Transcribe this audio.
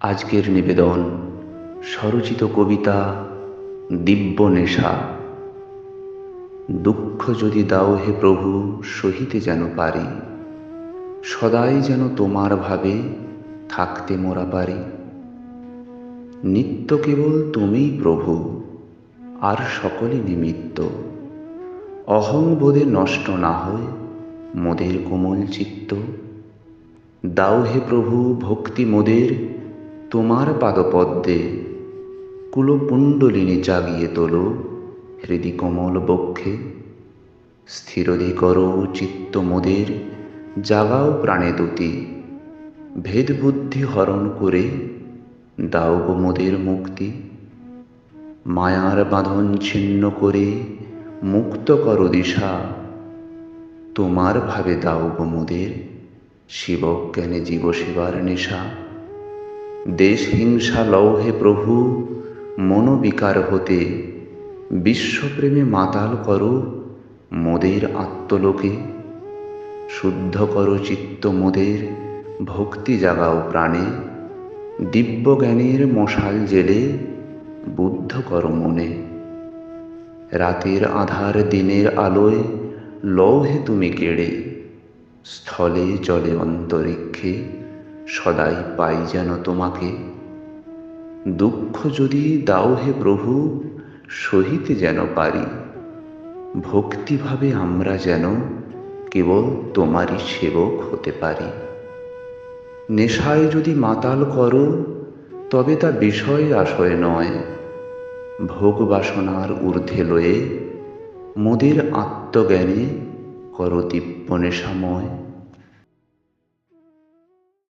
আজকের নিবেদন, স্বরচিত কবিতা দিব্য নেশা। দুঃখ যদি দাও হে প্রভু, সহিতে যেন পারি। সদাই যেন তোমার ভাবে থাকতে মোরা পারি। নিত্য কেবল তুমিই প্রভু, আর সকলে নিমিত্ত। অহংবোধে নষ্ট না হয় মোদের কোমল চিত্ত। দাও হে প্রভু, ভক্তি মোদের তোমার পাদপদ্মে কুলকুণ্ডলিনী জাগিয়ে তোলো হৃদি কমল বক্ষে। স্থিরধি করো চিত্ত মোদের জাগাও প্রাণে দুতি ভেদ বুদ্ধি হরণ করে দাও মোদের মুক্তি। মায়ার বাঁধন ছিন্ন করে মুক্ত করো দিশা। তোমার ভাবে দাও গো মোদের, শিবজ্ঞানে জীব সেবার নেশা। দেশ হিংসা লৌহে প্রভু, মনোবিকার হতে। বিশ্বপ্রেমে মাতাল করো, মোদের আত্মলোকে। শুদ্ধ করো চিত্ত মোদের, ভক্তি জাগাও প্রাণে। দিব্য জ্ঞানের মশাল জেলে, বুদ্ধ করো মনে। রাতের আধার দিনের আলোয় লৌহে তুমি কেড়ে। স্থলে জলে অন্তরিক্ষে। সদাই পাই যেন তোমাকে। দুঃখ যদি দাও হে প্রভু, সহিতে যেন পারি। ভক্তিভাবে আমরা যেন কেবল তোমারই সেবক হতে পারি। নেশায় যদি মাতাল করো, তবে তা বিষয় আশয় নয়। ভোগ বাসনার ঊর্ধ্বে লয়ে মোদের আত্মজ্ঞানে করো দিব্য নেশাময়।